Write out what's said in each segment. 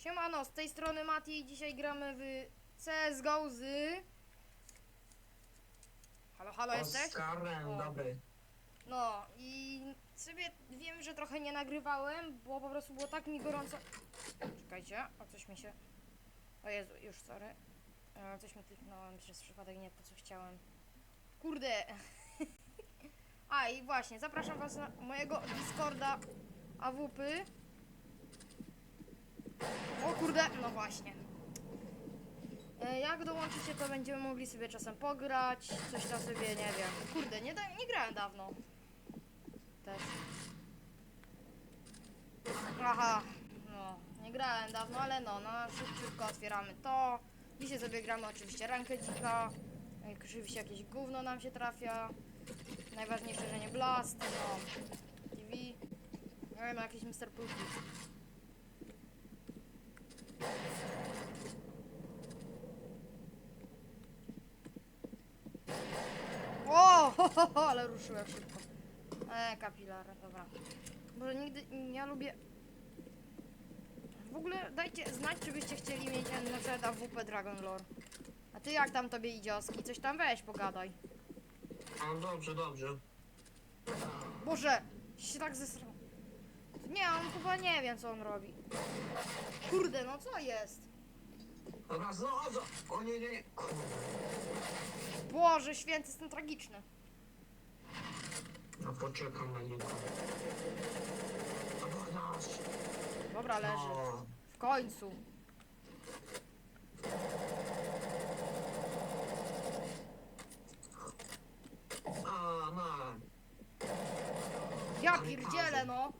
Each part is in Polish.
Siemano, z tej strony Mati i dzisiaj gramy w CSGO z... Halo, halo, jesteś? Oskarem, O. dobry. No i sobie wiem, że trochę nie nagrywałem, bo po prostu było tak mi gorąco. Czekajcie, o coś mi się. O Jezu, już sorry. E, Coś mi kliknąłem przez przypadek, nie to co chciałem. Kurde! A i właśnie, zapraszam was na mojego Discorda AWP. O kurde, no właśnie. E, Jak dołączycie, to będziemy mogli sobie czasem pograć, coś tam sobie, nie wiem. Kurde, nie, da, nie grałem dawno. Też. Aha, no, nie grałem dawno, ale no, no szybciutko otwieramy to. Dzisiaj sobie gramy oczywiście rankę dzika. Oczywiście jakieś gówno nam się trafia. Najważniejsze, że nie blast, no. TV. Nie wiem, jakiś Mr. Pulpit. O, ho, ho, ho, ale ruszyłem szybko. E, kapilar, dobra. Może nigdy nie lubię. W ogóle dajcie znać, czy byście chcieli mieć na przykład AWP Dragon Lore. A ty jak tam tobie idzie Oski? Coś tam weź, pogadaj. No dobrze, dobrze. Boże, się tak zesrał. Nie, on chyba nie wiem, co on robi. Kurde, no co jest? Dobra, znowu! O nie, nie, nie. Kurde. Boże, święty, jestem tragiczny. No poczekam na niego. Dobra, nasz. Dobra, leży. No. W końcu. A, no. Ja pierdzielę, no.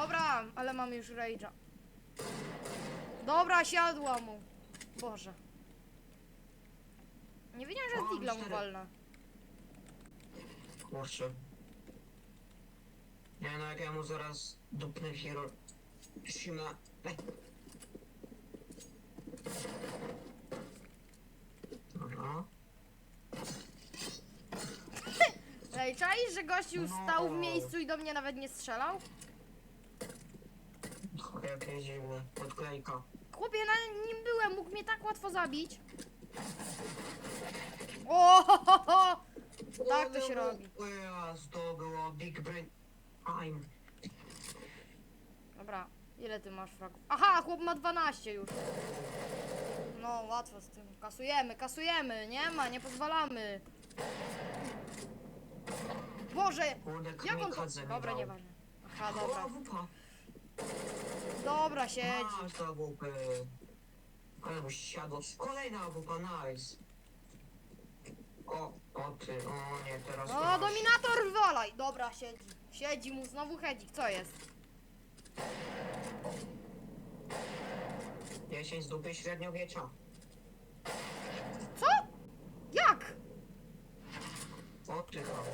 Dobra, ale mam już rage'a. Dobra, siadła mu. Boże. Nie wiedziałem, że z digla mu walna. Kurczę. Nie no, jak ja mu zaraz dupnę hero. Sima. Ej. Dobra. Ej, czaisz, że gościu No. stał w miejscu i do mnie nawet nie strzelał? Jakie dziwne. Odklejka. Chłopie, na nim byłem, mógł mnie tak łatwo zabić. O, ho, ho, ho. Tak to się robi. To było Big Brain. Dobra, ile ty masz fragów? Aha, chłop ma 12 już. No, łatwo z tym. Kasujemy, kasujemy. Nie ma, nie pozwalamy. Boże, Kurde, jak on kamikadze mi Dobra, dał. nieważne. Aha, O, dobra. wupa. Dobra, siedzi. Masz ta wupy. Ale mu siadło. Kolejna wupa, nice. O, o ty, o nie, teraz O, masz. dominator wywalaj. Dobra, siedzi. Siedzi mu znowu hedzik. Co jest? 10 z dupy średniowiecza. Co? Jak? O ty, chało.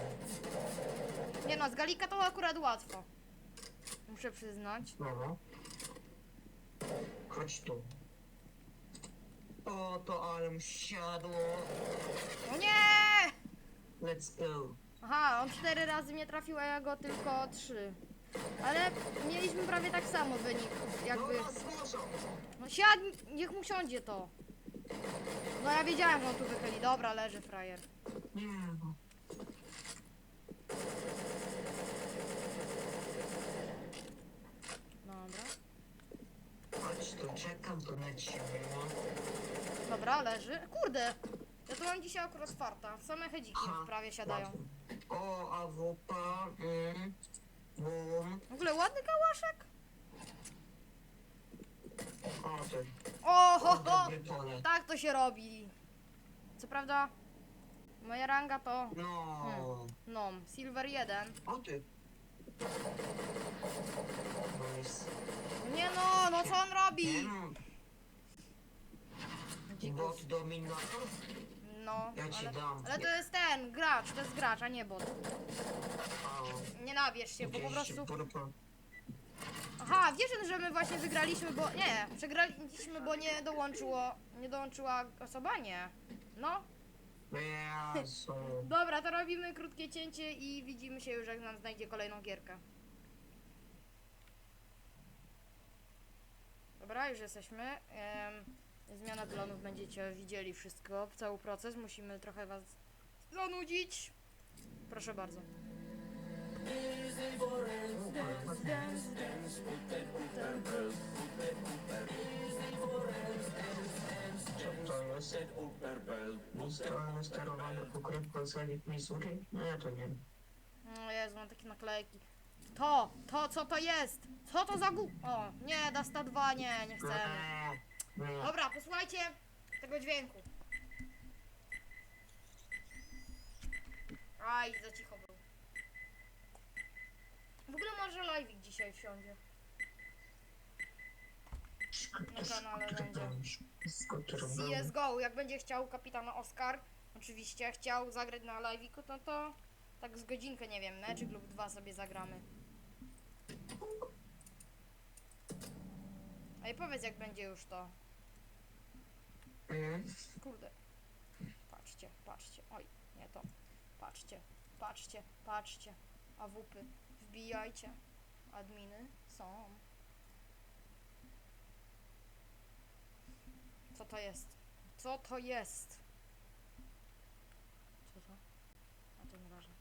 Nie no, z Galika to akurat łatwo. Muszę przyznać. No. Chodź tu. O, to ale mu siadło. O nie! Let's go. Aha, on cztery razy mnie trafił, a ja go tylko trzy. Ale mieliśmy prawie tak samo wynik. Jakby. No. No siad, niech mu siądzie to. No ja wiedziałem, że on tu wychyli. Dobra, leży frajer. Nie, no. Dobra. Ciebie, no. Dobra, leży. Kurde! Ja tu mam dzisiaj akurat farta. Same hedziki Aha, prawie siadają. O, AWP, mm. W ogóle ładny kałaszek. O, ty. O, ho, ho. Tak to się robi. Co prawda, moja ranga to No. no, Silver 1. O, ty. Nie no, no co on robi? no. Dzikus. Bot dominator? No, Ja ci ale, dam. ale to jest ten, gracz, to jest gracz, a nie bot. Nie nabierz się, bo po gdzieś prostu... Aha, wiesz, że my właśnie wygraliśmy, bo... Nie, przegraliśmy, bo nie dołączyło... Nie dołączyła osoba? Nie. No. Dobra, to robimy krótkie cięcie i widzimy się już, jak nam znajdzie kolejną gierkę. Dobra, już jesteśmy. Zmiana planów będziecie widzieli wszystko, cały proces. Musimy trochę was zanudzić. Proszę bardzo. To jest? Strony sterowane pokrywką zanik Missouri? Nie, to nie. O Jezu, mam takie naklejki. To, to, co to jest? Co to za gu... O, nie, Dasta 2, nie, nie chcemy. Nie, nie. Dobra, posłuchajcie tego dźwięku. Aj, za cicho był. W ogóle może live'ik dzisiaj wsiądzie. Na kanale będzie. CSGO, jak będzie chciał kapitan Oscar, oczywiście chciał zagrać na live'iku, no to tak z godzinkę, nie wiem, meczek lub dwa sobie zagramy. Ej, powiedz jak będzie już to. Mhm. Kurde. Patrzcie, patrzcie. Oj, nie to. Patrzcie, patrzcie, patrzcie. AWP. Wbijajcie. Adminy są. Co to jest? Co to jest? Co to? A to nieważne.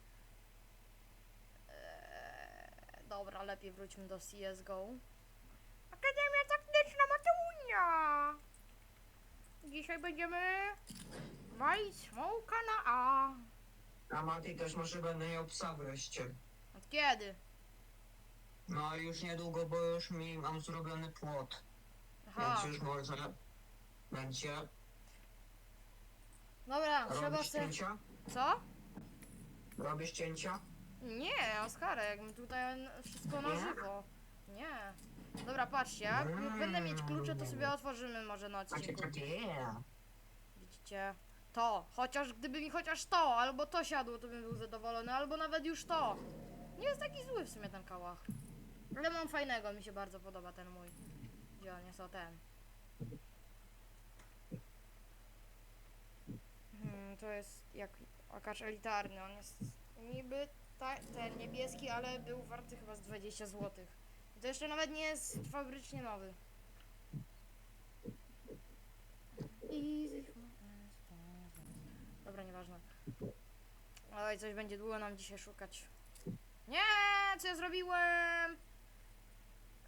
Eee, dobra, lepiej wróćmy do CSGO. Akademia Taktyczna Mateunia! Dzisiaj będziemy walić smoka na A. A Mati też może będę miał psa wreszcie. Od kiedy? No już niedługo, bo już mi mam zrobiony płot. Więc już można będzie dobra, trzeba robić se... cięcia. Co? Robisz cięcia? Nie, Oskarek, my tutaj wszystko na Nie? żywo. Nie. Dobra, patrzcie, jak Mm. będę mieć klucze, to sobie otworzymy może na odcinku. Widzicie? To, chociaż gdyby mi chociaż to, albo to siadło, to bym był zadowolony, albo nawet już to. Nie jest taki zły w sumie ten kałach. Ale mam fajnego, mi się bardzo podoba ten mój. Gdzie on jest? O ten. Hmm, to jest jak akacz elitarny, on jest niby ta, ten niebieski, ale był warty chyba z 20 zł. I to jeszcze nawet nie jest fabrycznie nowy. Dobra, nieważne. Oj, coś będzie długo nam dzisiaj szukać. Nie, co ja zrobiłem?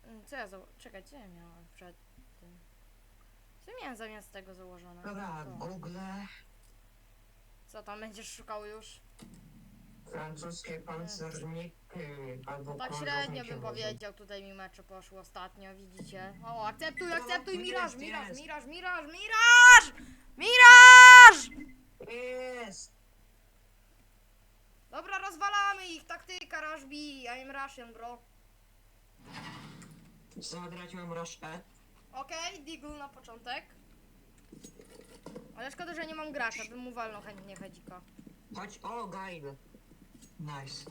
Mm, Co ja za... Czekaj, co ja miałem przed tym? Co miałem zamiast tego założone? Dobra. Google, Co tam będziesz szukał już? francuskie pancerniki albo Tak średnio bym powiedział, tutaj mi mecze poszły ostatnio, widzicie? O, akceptuj, akceptuj, miraż, miraż, miraż, miraż, miraż! Miraż! Jest! Dobra, rozwalamy ich, taktyka, rush B, I'm Russian, bro. Zagrać mam rush E. Okej, Deagle na początek. Ale szkoda, że nie mam gracza, bym mu walnął chętnie hedzika. Chodź, o, guide. Nice.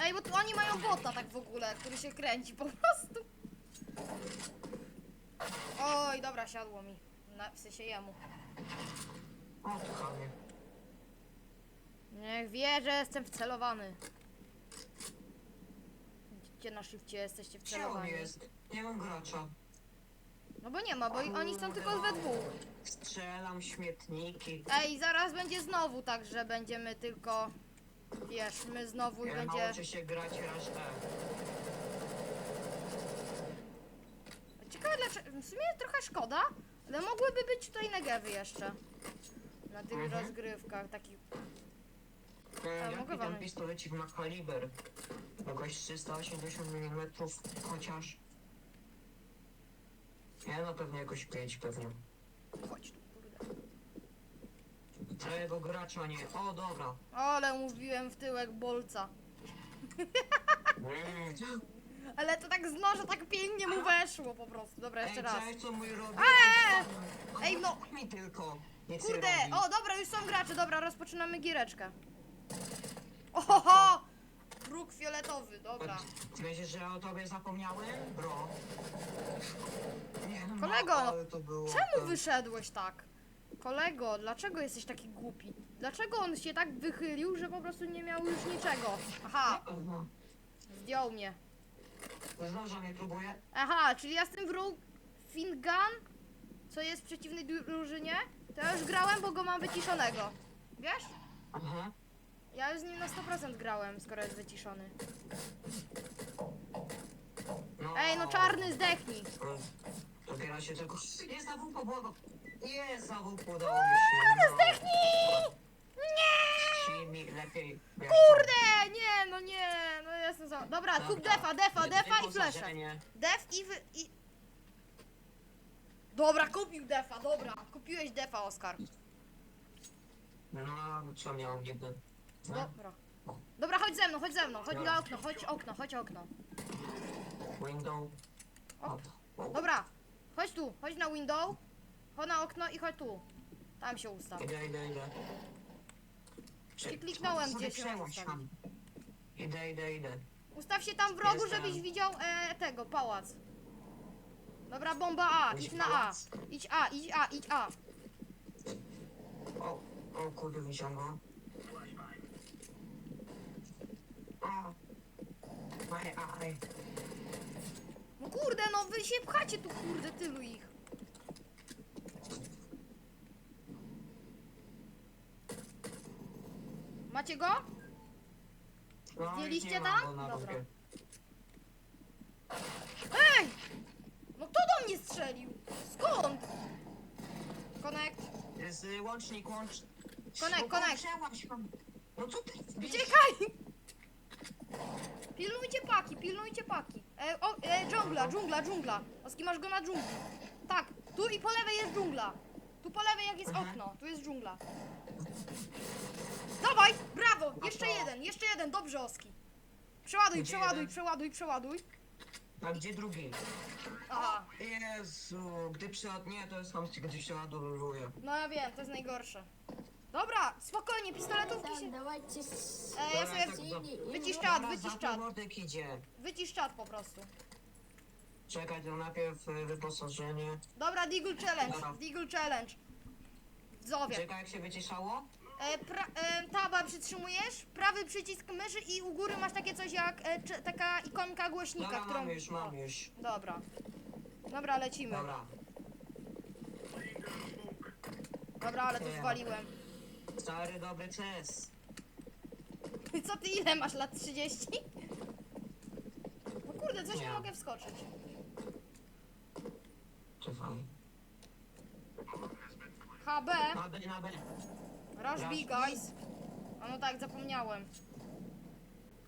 Ej, bo tu oni mają bota tak w ogóle, który się kręci po prostu. Oj, dobra, siadło mi. Na, w sensie jemu. O, kochanie. Niech wie, że jestem wcelowany. Gdzie na szybcie jesteście on wcelowani? jest? Nie mam gracza. No bo nie ma, bo i- oni są tylko we dwóch. Strzelam śmietniki. Ej, zaraz będzie znowu tak, że będziemy tylko... Wiesz, my znowu i Ja będzie... nauczę się grać E. Ciekawe dlaczego, w sumie trochę szkoda, ale mogłyby być tutaj negewy jeszcze. Na tych Mhm. rozgrywkach, takich... E, mogę Jaki wam- ten pistolecik ma kaliber? Jakoś 380 mm chociaż. Nie, no pewnie jakoś 5 pewnie. Chodź tu, kurde. Twojego gracza nie. O, dobra. Ale mówiłem w tyłek bolca. Mm. Ale to tak z noża tak pięknie mu weszło po prostu. Dobra, jeszcze Ej, raz. cześć, co mój robi? Eee! Ej, no. Mi tylko. Nic Kurde, nie robi. o dobra, już są gracze, dobra, rozpoczynamy giereczkę. Ohoho! Próg fioletowy, dobra. Myślisz, że o tobie zapomniałem? Bro. Nie, no, Kolego, ale to było Czemu wyszedłeś tak? Kolego, dlaczego jesteś taki głupi? Dlaczego on się tak wychylił, że po prostu nie miał już niczego? Aha, zdjął mnie. Zdąża mnie próbuje. Aha, czyli ja z tym wróg Fingan, co jest w przeciwnej drużynie, to ja już grałem, bo go mam wyciszonego. Wiesz? Aha. Ja już z nim na 100% grałem, skoro jest wyciszony. No. Ej, no czarny, zdechnij. Dopiero się tylko... Jest na WP, błagam. Jest na WP, udało mi się. No. Zdechnij! Nie! Mi lepiej. Kurde! Nie, no nie, no jestem za... Dobra, kup Dobra. defa, defa, Wy- defa i flesze. wyposażenie. Def i wy... i... Dobra, kupił defa, dobra. Kupiłeś defa, Oskar. No, co miałem niby? Dobra. Dobra, chodź ze mną, chodź ze mną, chodź na okno, chodź okno, chodź okno. Window. O. Dobra, chodź tu, chodź na window, chodź na okno i chodź tu. Tam się ustaw. Idę, idę, idę. I kliknąłem gdzieś, przełącz tam. Idę, idę, idę. Ustaw się tam w rogu, Jestem. żebyś widział e, tego, pałac. Dobra, bomba A, idź na A. pałac? Idź A, idź A, idź A. O, o kurde, widziałem go. O. Aj, aj. No kurde, no wy się pchacie tu, kurde, tylu ich. Macie go? No, Zdjęliście nie ma tam? go na Dobra. Ej! No kto do mnie strzelił? Skąd? Connect. Jest y, łącznik, łącz... Konek, No, konek. No co ty? Uciekaj! Pilnujcie paki, pilnujcie paki. E, o, e, dżungla, dżungla, dżungla. Oski, masz go na dżungli. Tak, tu i po lewej jest dżungla. Tu po lewej jak jest okno, tu jest dżungla. Dawaj, brawo, jeszcze to- jeden, jeszcze jeden, dobrze Oski. Przeładuj, Gdzie przeładuj, jeden? przeładuj, przeładuj. A gdzie drugi? Aha, Jezu, gdy przeład... Nie, to jest chamskie, gdy przeładowuje. no ja wiem, to jest najgorsze. Dobra, spokojnie, pistoletówki się... Tam, dawajcie E, ja sobie tak, wycisz czat, wycisz za czat, to mordek idzie. wycisz czat po prostu. Czekaj, to najpierw y, wyposażenie. Dobra, Deagle Challenge. Deagle Challenge. Zowie. Czekaj, jak się wyciszało? E, pra, e, taba przytrzymujesz, prawy przycisk myszy i u góry masz takie coś jak e, cze, taka ikonka głośnika, Dobra, którą... mam już, mam już. Dobra. Dobra, lecimy. Dobra, Dobra. ale to zwaliłem. Stary, dobry czas. Co ty, ile masz lat? 30? No kurde, coś nie mogę wskoczyć. Czekaj. HB, Na B, na B. Rush B, Rush B. guys. A no tak, zapomniałem.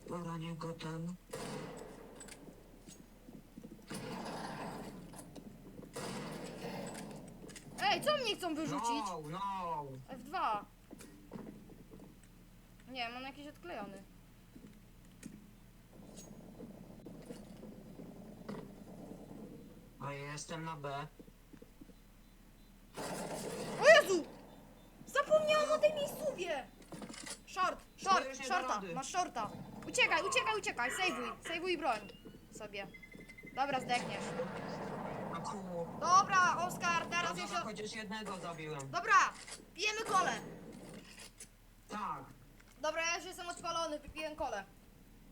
Dobra, niech go ten... Ej, co mnie chcą wyrzucić? No, no. F2. Nie, mam jakiś odklejony. A ja jestem na B. O Jezu! Zapomniałam o tej miejscówie! Short, short, shorta, rady. masz shorta. Uciekaj, uciekaj, uciekaj, sejwuj, sejwuj broń sobie. Dobra, zdechniesz. A kur... Dobra, Oskar, No teraz dobra, jeszcze... chociaż jednego zabiłem. Dobra, pijemy kole. Tak. Dobra, ja już jestem odpalony, wypiję kole.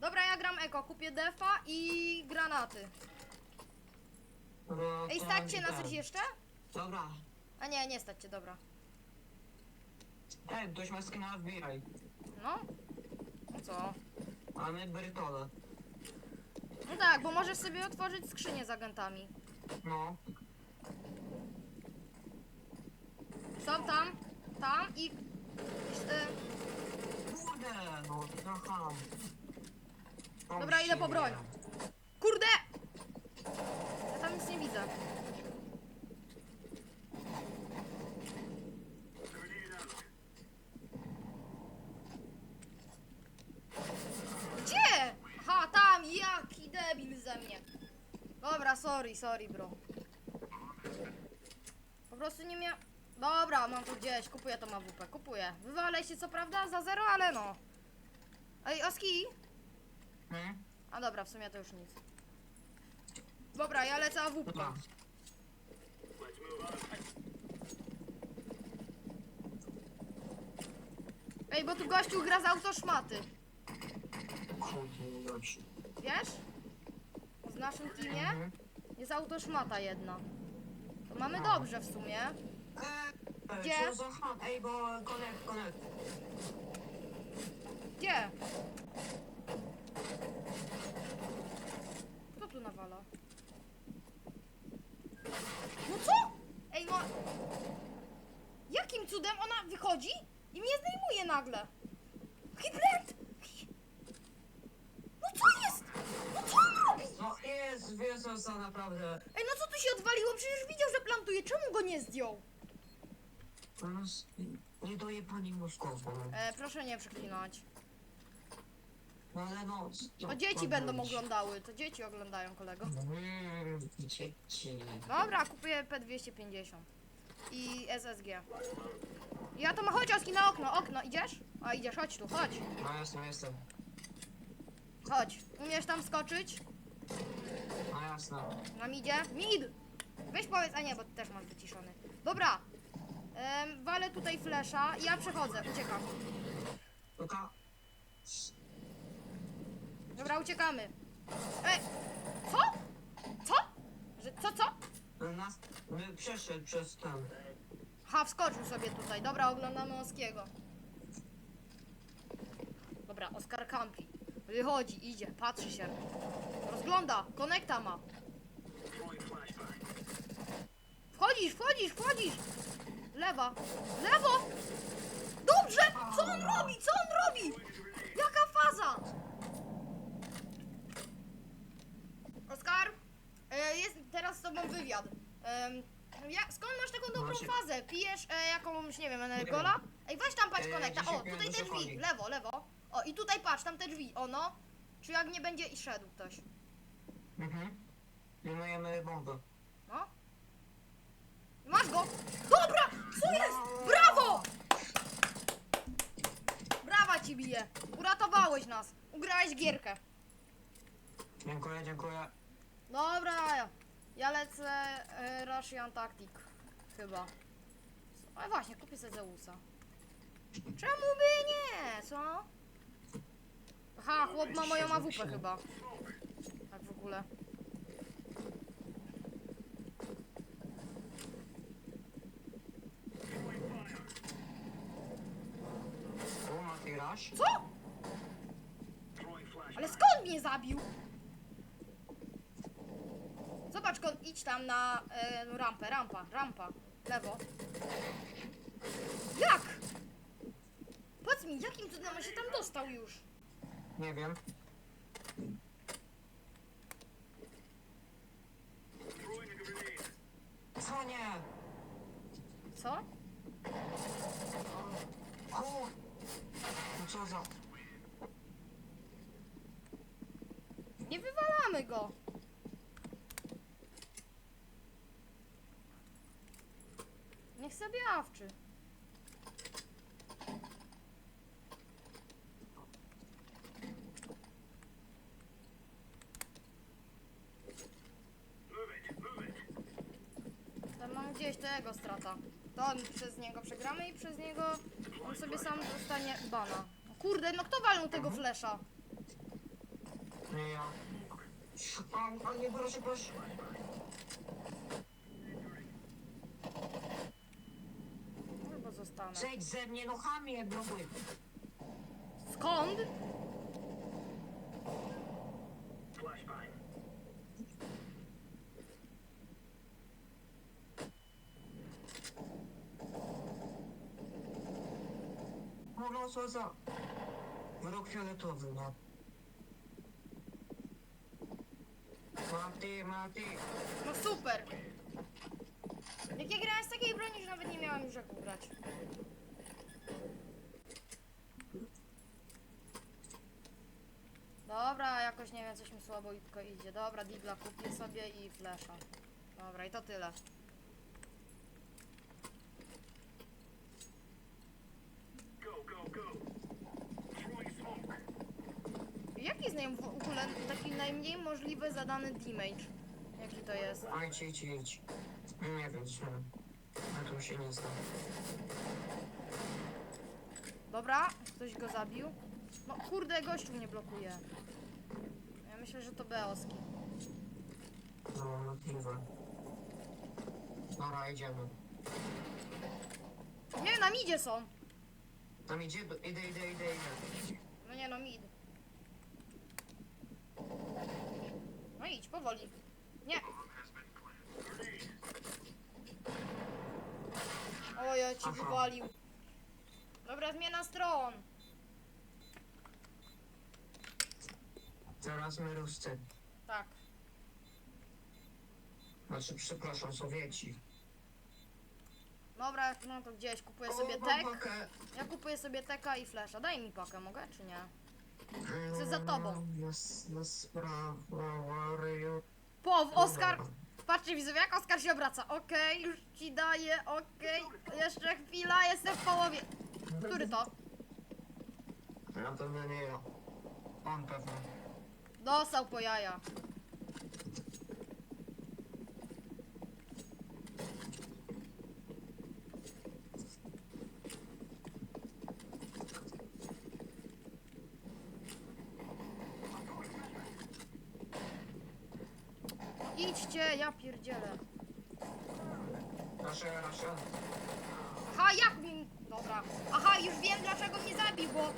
Dobra, ja gram eko, kupię defa i granaty. No, Ej, to stać cię na ten. coś jeszcze? Dobra. A nie, nie stać cię, dobra. Ej, ktoś ma skina, wbijaj. No? No co? Mamy brytole. No tak, bo możesz sobie otworzyć skrzynię z agentami. No. Są tam, tam i... y, Kurde, no, aha. O, Dobra, idę po broń. Kurde! Ja tam nic nie widzę. Gdzie? Ha, tam, jaki debil ze mnie. Dobra, sorry, sorry, bro. Po prostu nie miał... Dobra, mam tu gdzieś, kupuję tą AWP, kupuję. Wywalę się co prawda za zero, ale no. Ej, Oski? Hmm? A dobra, w sumie to już nic. Dobra, ja lecę AWP. Dobra. Ej, bo tu gościu gra z autoszmaty. Dobrze. Wiesz? w naszym teamie Mhm. jest autoszmata jedna. To mamy dobrze w sumie. Gdzie? Co za chat? Ej, bo connect, connect. Gdzie? Kto tu nawala? No co? Ej, no... Jakim cudem ona wychodzi i mnie zdejmuje nagle? Hybrid! No co jest? No co on robi? No jest, wiesz co naprawdę. Ej, no co tu się odwaliło? Przecież widział, że plantuje. Czemu go nie zdjął? Jest nie doje pani mózgową. E, proszę nie przeklinać. No ale no... To dzieci będą oglądały. To dzieci oglądają, kolego. Mm, dzieci. Dobra, kupuję P250 i SSG. Ja to ma chodź Oski na okno, okno, idziesz? A idziesz, chodź tu, chodź, No jestem, jestem. chodź. Umiesz tam skoczyć? No jasne. Nam idzie? Mid! Weź powiedz, a nie, bo ty też masz wyciszony. Dobra, em, walę tutaj flesza i ja przechodzę, uciekam. Tylko... Dobra, uciekamy. Ej, co? Co? Że, co, co? Nas... Przeszedł przez ten... Ha, wskoczył sobie tutaj. Dobra, oglądamy Oskiego. Dobra, Oskar kampi. Wychodzi, idzie, patrzy się. Rozgląda, konekta ma. Wchodzisz, wchodzisz, wchodzisz! Lewa, lewo! Dobrze! Co on robi? Co on robi? Jaka faza? Oskar, e, jest teraz z tobą wywiad. Em, ja, skąd masz taką dobrą Macie- fazę? Pijesz e, jakąś, nie wiem, energola? Ej, weź tam patrz E, konekta. dzisiaj O, tutaj te drzwi. Lewo, lewo. O, i tutaj patrz, tam te drzwi. O, no. Czy jak nie będzie i szedł ktoś. Mhm. Pilnujemy bombę. No. Masz go! Dobra! Co jest? Brawo! Brawa ci bije. Uratowałeś nas. Ugrałeś gierkę. Dziękuję, dziękuję. Dobra, ja- ja lecę e, Russian Tactic. Chyba. A właśnie, kupię sobie Zeusa. Czemu by nie, co? Aha, chłop ma moją AWP chyba. Tak w ogóle. Co? Ale skąd mnie zabił? Zobacz, kon, idź tam na e, rampę, rampa, rampa, lewo. Jak? Powiedz mi, jakim cudem on się tam dostał już? Nie wiem. Co nie? Co? Za... Nie wywalamy go. Niech sobie awczy. Tam mam gdzieś tego strata. To on przez niego przegramy i przez niego on sobie sam dostanie bana. Kurde, no kto walnął tego flesza? Nie ja. A nie, proszę, proszę. Albo zostanę. Zejdź ze mnie, no chamie, blokuj. Skąd? No, no, co. Fioletowy, no. Mati, Mati. No super. Jak ja grałem z takiej broni, że nawet nie miałem już jak ugrać. Dobra, jakoś nie wiem, coś mi słabo i tylko idzie. Dobra, digla kupię sobie i flesza. Dobra, i to tyle. Jaki jest naj- w ogóle taki najmniej możliwy zadany damage? Jaki to jest? Idź, idź, idź. Nie wiem, co. Na tym się nie znam. Dobra, ktoś go zabił. No kurde, gościu mnie blokuje. Ja myślę, że to Beoski. możliwe. Dobra, idziemy. Nie, na midzie są. Tam idzie, idę, idę, idę, idę. No nie no, mid. Nie. O, ja ci wywalił. Dobra, zmiana stron. Teraz my Ruscy. Tak. Znaczy, przepraszam, Sowieci. Dobra, no to gdzieś kupuję O, sobie mam tek. pakę. Ja kupuję sobie teka i flasha. Daj mi pakę, mogę czy nie? Chcę za tobą. Na, na sprawę, Wario. Pow, Oskar! Patrzcie widzowie, jak Oskar się obraca. Okej, już ci daję, okej. Jeszcze chwila, jestem w połowie. Który to? Na pewno nie ja. On pewno. Dostał po jaja. Idźcie, ja pierdzielę. Proszę, proszę. Aha, jak mi... Dobra. Aha, już wiem dlaczego mnie zabił, bo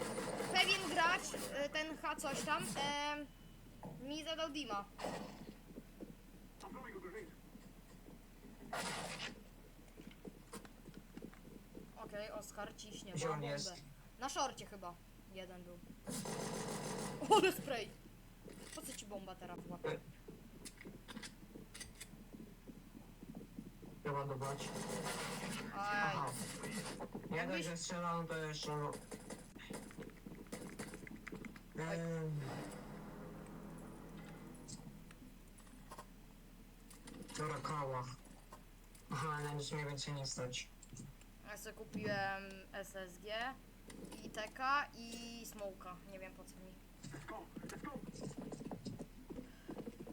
pewien gracz, H coś tam, em, mi zadał Dima. Okej, Oskar ciśnie. Gdzie ma on bombę. jest? Na szorcie chyba. Jeden był. Ale spray. Po co ci bomba teraz łapie? Trzeba dobrać. Aj. Aha. Nie dość, że strzelam, to jeszcze... Dobra, koła. Aha, na nic mnie więcej nie stać. Ja sobie kupiłem SSG, i TK i Smoka. Nie wiem po co mi.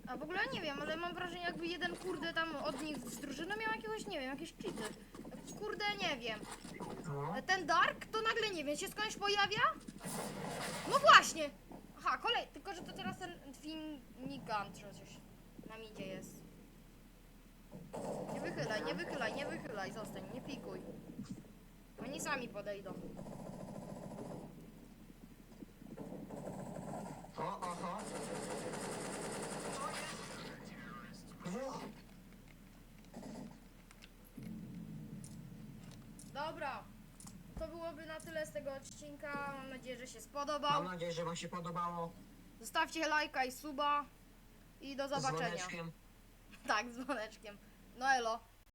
A w ogóle nie wiem, ale mam wrażenie jakby jeden kurde tam od nich z drużyny miał jakiegoś, nie wiem, jakieś cheaty. Kurde, nie wiem. No, Ten Dark to nagle nie wiem, się skądś pojawia? No właśnie! Aha, kolej, tylko że to teraz ten Twinigan czy coś na midzie jest. Nie wychylaj, nie wychylaj, nie wychylaj, zostań, nie pikuj. Oni sami podejdą. O, oho. Dwóch. Dobra, to byłoby na tyle z tego odcinka. Mam nadzieję, że się Mam spodobał. nadzieję, że wam się podobało. Zostawcie lajka i suba. I do Z zobaczenia. dzwoneczkiem. Tak, z dzwoneczkiem. No elo.